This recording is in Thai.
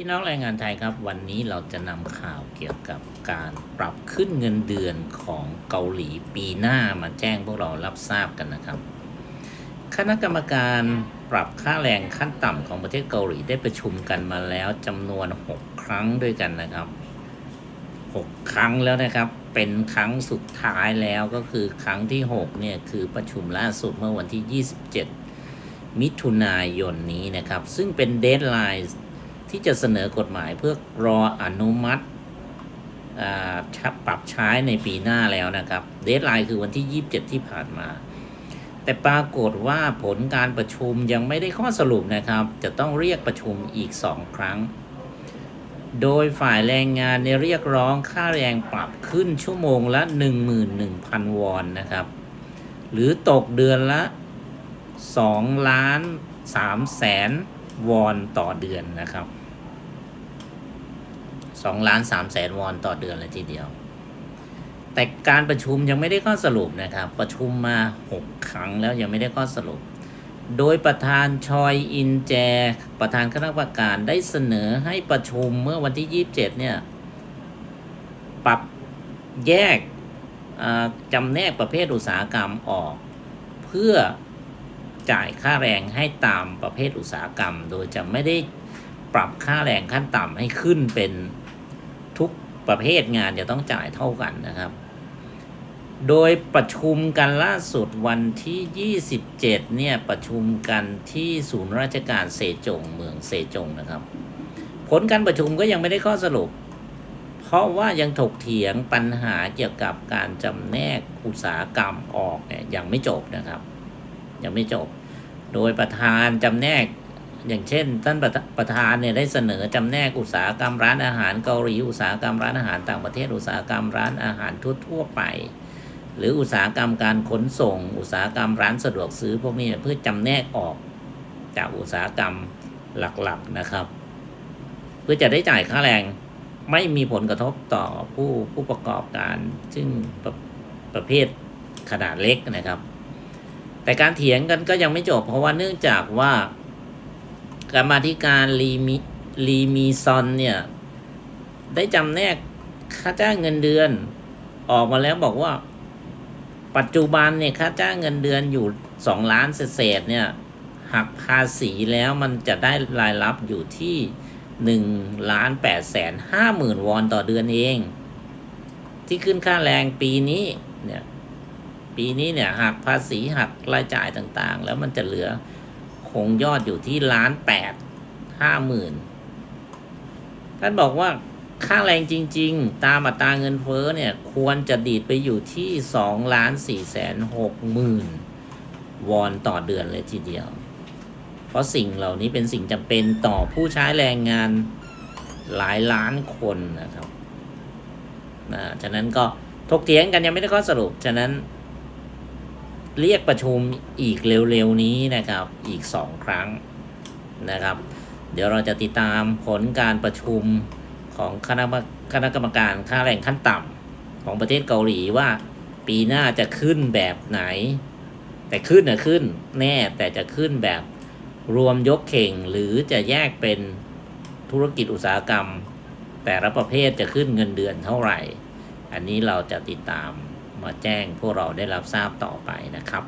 พี่น้องแรงงานไทยครับ วันนี้เราจะนำข่าวเกี่ยวกับการปรับขึ้นเงินเดือนของเกาหลีปีหน้ามาแจ้งพวกเรารับทราบกันนะครับ คณะกรรมการปรับค่าแรงขั้นต่ำของประเทศเกาหลีได้ประชุมกันมาแล้วจำนวน 6 ครั้งด้วยกันนะครับ 6 ครั้งแล้วนะครับ เป็นครั้งสุดท้ายแล้วก็คือครั้งที่ 6 เนี่ย คือประชุมล่าสุดเมื่อวันที่ 27 มิถุนายนนี้นะครับ ซึ่งเป็นเดทไลน์ ที่จะเสนอกฎหมายเพื่อรออนุมัติปรับใช้ในปีหน้าแล้วนะครับ เดทไลน์คือวันที่ 27 ที่ผ่านมา แต่ปรากฏว่าผลการประชุมยังไม่ได้ข้อสรุปนะครับ จะต้องเรียกประชุมอีก 2 ครั้ง โดยฝ่ายแรงงานเนี่ยเรียกร้องค่าแรงปรับขึ้นชั่วโมงละ 11,000 วอนนะครับ หรือตกเดือนละ2ล้าน3แสนวอนต่อเดือนนะครับ 2ล้าน3แสนวอนต่อเดือนเลยทีเดียว แต่การประชุมยังไม่ได้ข้อสรุปนะครับ ประชุมมา 6 ครั้งแล้วยังไม่ได้ข้อสรุป โดยประธานชอยอินแจ ประธานคณะกรรมการได้เสนอให้ประชุมเมื่อวันที่ 27 เนี่ย ปรับแยกจำแนกประเภทอุตสาหกรรมออก เพื่อจ่ายค่าแรงให้ตามประเภทอุตสาหกรรม โดยจะไม่ได้ปรับค่าแรงขั้นต่ำให้ขึ้นเป็น ทุกประเภทงานจะต้องจ่ายเท่ากันนะครับ โดยประชุมกันล่าสุดวันที่ 27 เนี่ยประชุมกันที่ศูนย์ราชการเซจงเมืองเซจงนะครับ ผลการประชุมก็ยังไม่ได้ข้อสรุป เพราะว่ายังถกเถียงปัญหาเกี่ยวกับการจำแนกอุตสาหกรรมออกเนี่ยยังไม่จบนะครับ ยังไม่จบ โดยประธานจำแนก อย่างเช่น ท่านประธานเนี่ยได้เสนอจำแนกอุตสาหกรรมร้านอาหารเกาหลีอุตสาหกรรมร้านอาหารต่างประเทศอุตสาหกรรมร้านอาหารทั่วๆไป หรืออุตสาหกรรมการขนส่ง อุตสาหกรรมร้านสะดวกซื้อพวกนี้เพื่อจำแนกออกจากอุตสาหกรรมหลักๆนะครับ เพื่อจะได้จ่ายค่าแรงไม่มีผลกระทบต่อผู้ผู้ประกอบการ ซึ่งประประเภทขนาดเล็กนะครับ แต่การเถียงกันก็ยังไม่จบเพราะว่าเนื่องจากว่า กรรมาธิการลีมิลีมีซอนเนี่ย ได้จำแนกค่าจ้างเงินเดือน ออกมาแล้วบอกว่า ปัจจุบันเนี่ยค่าจ้างเงินเดือนอยู่สองล้านเศษเนี่ยหักภาษีแล้วมันจะได้รายรับอยู่ที่หนึ่งล้านแปดแสนห้าหมื่นวอนต่อเดือนเอง ที่ขึ้นค่าแรงปีนี้เนี่ย ปีนี้เนี่ยหักภาษีหักรายจ่ายต่างๆ แล้วมันจะเหลือ คงยอดอยู่ที่ล้านแปดห้าหมื่นท่านบอกว่าค่าแรงจริง ๆ ตามอัตราเงินเฟ้อเนี่ยควรจะดีดไปอยู่ที่สองล้านสี่แสนหกหมื่นวอนต่อเดือนเลยทีเดียว เพราะสิ่งเหล่านี้เป็นสิ่งจำเป็นต่อผู้ใช้แรงงานหลายล้านคนนะครับนะฉะนั้นก็ถกเถียงกันยังไม่ได้ข้อสรุป ฉะนั้น เรียกประชุมอีกเร็วๆนี้นะครับ อีกสองครั้งนะครับ เดี๋ยวเราจะติดตามผลการประชุมของคณะคณะกรรมการค่าแรงขั้นต่ำของประเทศเกาหลีว่าปีหน้าจะขึ้นแบบไหน แต่ขึ้นนะขึ้นแน่แต่จะขึ้นแบบรวมยกเข่งหรือจะแยกเป็นธุรกิจอุตสาหกรรม แต่ละประเภทจะขึ้นเงินเดือนเท่าไหร่ อันนี้เราจะติดตาม มาแจ้งพวกเราได้รับทราบต่อไปนะครับ